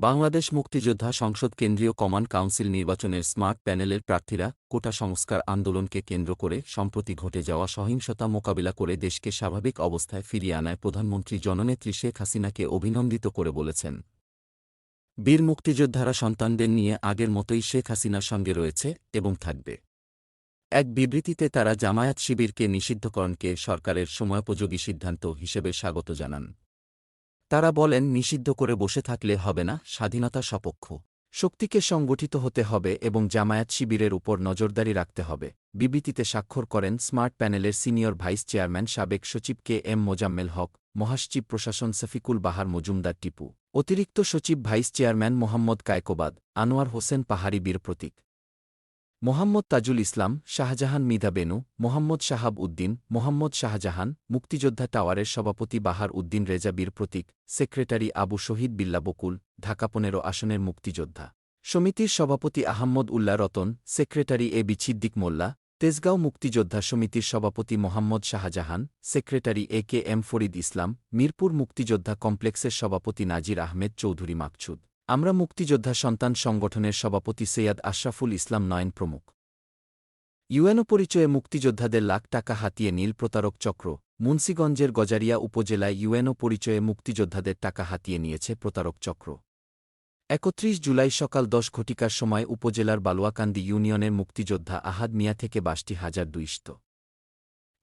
বাংলাদেশ মুক্তিযোদ্ধা সংসদ কেন্দ্রীয় কমান্ড কাউন্সিল নির্বাচনের স্মার্ট প্যানেলের প্রার্থীরা কোটা সংস্কার আন্দোলনকে কেন্দ্র করে সম্প্রতি ঘটে যাওয়া সহিংসতা মোকাবিলা করে দেশকে স্বাভাবিক অবস্থায় ফিরিয়ে আনায় প্রধানমন্ত্রী জননেত্রী শেখ হাসিনাকে অভিনন্দিত করে বলেছেন। বীর মুক্তিযোদ্ধারা সন্তানদের নিয়ে আগের মতোই শেখ হাসিনার সঙ্গে রয়েছে এবং থাকবে। এক বিবৃতিতে তারা জামায়াত শিবিরকে নিষিদ্ধকরণকে সরকারের সময়োপযোগী সিদ্ধান্ত হিসেবে স্বাগত জানান। তারা বলেন, নিষিদ্ধ করে বসে থাকলে হবে না, স্বাধীনতা সপক্ষ। শক্তিকে সংগঠিত হতে হবে এবং জামায়াত শিবিরের উপর নজরদারি রাখতে হবে। বিবৃতিতে স্বাক্ষর করেন, স্মার্ট প্যানেলের সিনিয়র ভাইস চেয়ারম্যান সাবেক সচিব কে এম মোজাম্মেল হক, মহাসচিব প্রশাসন সফিকুল বাহার মজুমদার টিপু, অতিরিক্ত সচিব ভাইস চেয়ারম্যান মোহাম্মদ কায়কোবাদ, আনোয়ার হোসেন পাহাড়ি বীর প্রতীক। মোহাম্মদ তাজুল ইসলাম, শাহজাহান মিধা বেনু, মোহাম্মদ শাহাব উদ্দিন, মোহাম্মদ শাহজাহান, মুক্তিযোদ্ধা টাওয়ারের সভাপতি বাহার উদ্দিন রেজা বীর প্রতীক, সেক্রেটারি আবু শহীদ বিল্লা বকুল, ঢাকা পনেরো আসনের মুক্তিযোদ্ধা। সমিতির সভাপতি Ahmed Ullah Ratan, secretary A B Siddique Molla, Tejgaon মুক্তিযোদ্ধা সমিতির সভাপতি Mohammad Shahjahan, secretary A K M Farid Islam, Mirpur মুক্তিযোদ্ধা কমপ্লেক্সের সভাপতি নাজির আহমেদ চৌধুরী মাকছুদ। আমরা মুক্তিযোদ্ধা সন্তান সংগঠনের সভাপতি সৈয়দ আশরাফুল ইসলাম নয়ন প্রমুখ। ইউএনও পরিচয়ে মুক্তিযোদ্ধাদের লাখ টাকা হাতিয়ে নীল প্রতারক চক্র, মুন্সীগঞ্জের গজারিয়া উপজেলায় ইউএনও পরিচয়ে মুক্তিযোদ্ধাদের টাকা হাতিয়ে নিয়েছে প্রতারক চক্র। একত্রিশ জুলাই সকাল দশ ঘটিকার সময় উপজেলার বালুয়াকান্দি ইউনিয়নের মুক্তিযোদ্ধা আহাদ মিয়া থেকে বাসটি হাজার দুইশত।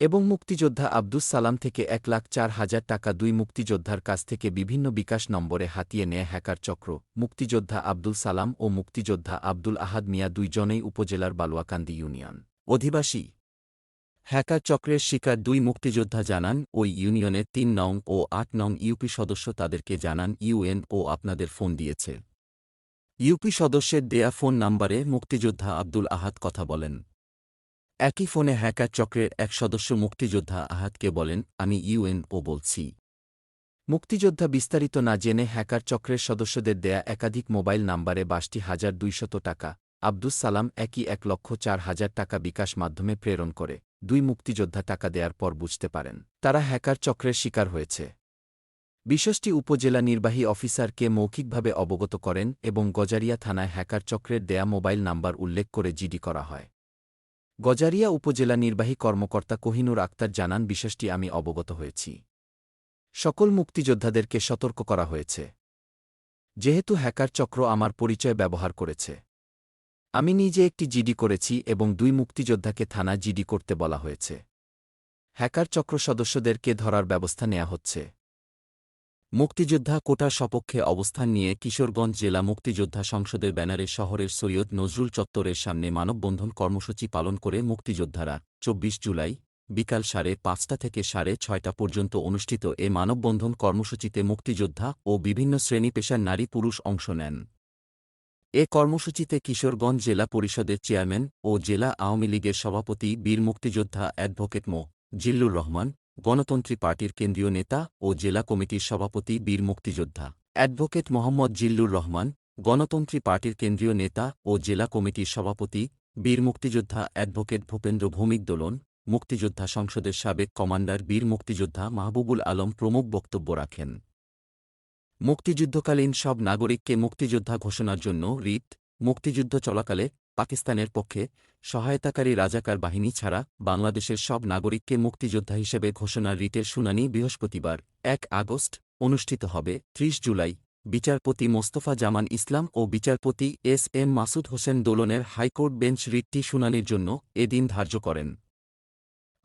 এবং মুক্তিযোদ্ধা আব্দুস সালাম থেকে এক লাখ চার হাজার টাকা দুই মুক্তিযোদ্ধার কাছ থেকে বিভিন্ন বিকাশ নম্বরে হাতিয়ে নেয় হ্যাকার চক্র। মুক্তিযোদ্ধা আব্দুল সালাম ও মুক্তিযোদ্ধা আব্দুল আহাদ মিয়া দুইজনেই উপজেলার বালুয়াকান্দি ইউনিয়ন। অধিবাসী হ্যাকার চক্রের শিকার দুই মুক্তিযোদ্ধা জানান, ওই ইউনিয়নের তিন নং ও আট নং ইউপি সদস্য তাদেরকে জানান, ইউএন ও আপনাদের ফোন দিয়েছে। ইউপি সদস্যের দেয়া ফোন নাম্বারে মুক্তিযোদ্ধা আব্দুল আহাদ কথা বলেন। একই ফোনে হ্যাকার চক্রের এক সদস্য মুক্তিযোদ্ধা আহাতকে বলেন, আমি ইউএনও বলছি। মুক্তিযোদ্ধা বিস্তারিত না জেনে হ্যাকার চক্রের সদস্যদের দেয়া একাধিক মোবাইল নাম্বারে বাসটি হাজার দুইশত টাকা, আব্দুস সালাম একই এক লক্ষ চার হাজার টাকা বিকাশ মাধ্যমে প্রেরণ করে। দুই মুক্তিযোদ্ধা টাকা দেওয়ার পর বুঝতে পারেন, তারা হ্যাকার চক্রের শিকার হয়েছে। বিষয়টি উপজেলা নির্বাহী অফিসারকে মৌখিকভাবে অবগত করেন এবং গজারিয়া থানায় হ্যাকার চক্রের দেয়া মোবাইল নাম্বার উল্লেখ করে জিডি করা হয়। গজারিয়া উপজেলা নির্বাহী কর্মকর্তা কোহিনুর আক্তার জানান, বিশেষটি আমি অবগত হয়েছি। সকল মুক্তিযোদ্ধাদেরকে সতর্ক করা হয়েছে। যেহেতু হ্যাকার চক্র আমার পরিচয় ব্যবহার করেছে। আমি নিজে একটি জিডি করেছি এবং দুই মুক্তিযোদ্ধাকে থানা জিডি করতে বলা হয়েছে। হ্যাকার চক্র সদস্যদেরকে ধরার ব্যবস্থা নেওয়া হচ্ছে। মুক্তিযোদ্ধা কোটার সপক্ষে অবস্থান নিয়ে কিশোরগঞ্জ জেলা মুক্তিযোদ্ধা সংসদের ব্যানারে শহরের সৈয়দ নজরুল চত্বরের সামনে মানববন্ধন কর্মসূচি পালন করে মুক্তিযোদ্ধারা চব্বিশ জুলাই বিকাল সাড়ে পাঁচটা থেকে সাড়ে ছয়টা পর্যন্ত অনুষ্ঠিত এ মানববন্ধন কর্মসূচিতে মুক্তিযোদ্ধা ও বিভিন্ন শ্রেণি পেশার নারী পুরুষ অংশ নেন। এ কর্মসূচিতে কিশোরগঞ্জ জেলা পরিষদের চেয়ারম্যান ও জেলা আওয়ামী লীগের সভাপতি বীর মুক্তিযোদ্ধা অ্যাডভোকেট মো. জিল্লুর রহমান গণতন্ত্রী পার্টির কেন্দ্রীয় নেতা ও জেলা কমিটির সভাপতি বীর মুক্তিযোদ্ধা। অ্যাডভোকেট মোহাম্মদ জিল্লুর রহমান, গণতন্ত্রী পার্টির কেন্দ্রীয় নেতা ও জেলা কমিটির সভাপতি বীর মুক্তিযোদ্ধা অ্যাডভোকেট ভূপেন্দ্র ভৌমিক দোলন, মুক্তিযোদ্ধা সংসদের সাবেক কমান্ডার বীর মুক্তিযোদ্ধা মাহবুবুল আলম প্রমুখ বক্তব্য রাখেন। মুক্তিযুদ্ধকালীন সব নাগরিককে মুক্তিযোদ্ধা ঘোষণার জন্য রিট, মুক্তিযুদ্ধ চলাকালে পাকিস্তানের পক্ষে সহায়তাকারী রাজাকার বাহিনী ছাড়া বাংলাদেশের সব নাগরিককে মুক্তিযোদ্ধা হিসেবে ঘোষণার রিটের শুনানি বৃহস্পতিবার, এক আগস্ট, অনুষ্ঠিত হবে ত্রিশ জুলাই। বিচারপতি মোস্তফা জামান ইসলাম ও বিচারপতি এস এম মাসুদ হোসেন দোলনের হাইকোর্ট বেঞ্চ রিটটি শুনানির জন্য এদিন ধার্য করেন।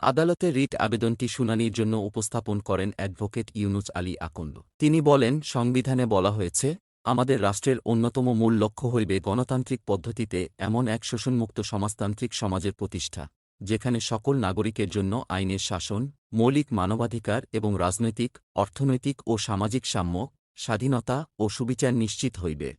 আদালতে রিট আবেদনটি শুনানির জন্য উপস্থাপন করেন অ্যাডভোকেট ইউনুস আলী আকন্দ। তিনি বলেন, সংবিধানে বলা হয়েছে আমাদের রাষ্ট্রের অন্যতম মূল লক্ষ্য হইবে গণতান্ত্রিক পদ্ধতিতে এমন এক শোষণমুক্ত সমাজতান্ত্রিক সমাজের প্রতিষ্ঠা, যেখানে সকল নাগরিকের জন্য আইনের শাসন, মৌলিক মানবাধিকার এবং রাজনৈতিক, অর্থনৈতিক ও সামাজিক সাম্য, স্বাধীনতা ও সুবিচার নিশ্চিত হইবে।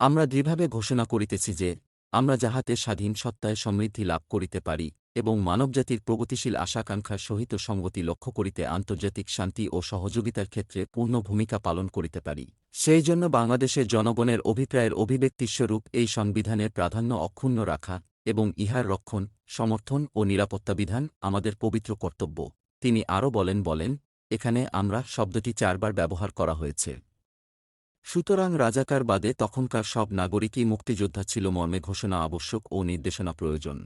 আমরা দৃঢ়ভাবে ঘোষণা করিতেছি যে, আমরা যাহাতে স্বাধীন সত্তায় সমৃদ্ধি লাভ করিতে পারি এবং মানবজাতির প্রগতিশীল আশাকাঙ্ক্ষার সহিত সঙ্গতি লক্ষ্য করিতে আন্তর্জাতিক শান্তি ও সহযোগিতার ক্ষেত্রে পূর্ণ ভূমিকা পালন করিতে পারি। সেই জন্য বাংলাদেশের জনগণের অভিপ্রায়ের অভিব্যক্তিস্বরূপ এই সংবিধানের প্রাধান্য অক্ষুণ্ণ রাখা এবং ইহার রক্ষণ, সমর্থন ও নিরাপত্তা বিধান আমাদের পবিত্র কর্তব্য। তিনি আরও বলেন বলেন, এখানে আমরা শব্দটি চারবার ব্যবহার করা হয়েছে। সুতরাং রাজাকার বাদে তখনকার সব নাগরিকই মুক্তিযোদ্ধা ছিল মর্মে ঘোষণা আবশ্যক ও নির্দেশনা প্রয়োজন।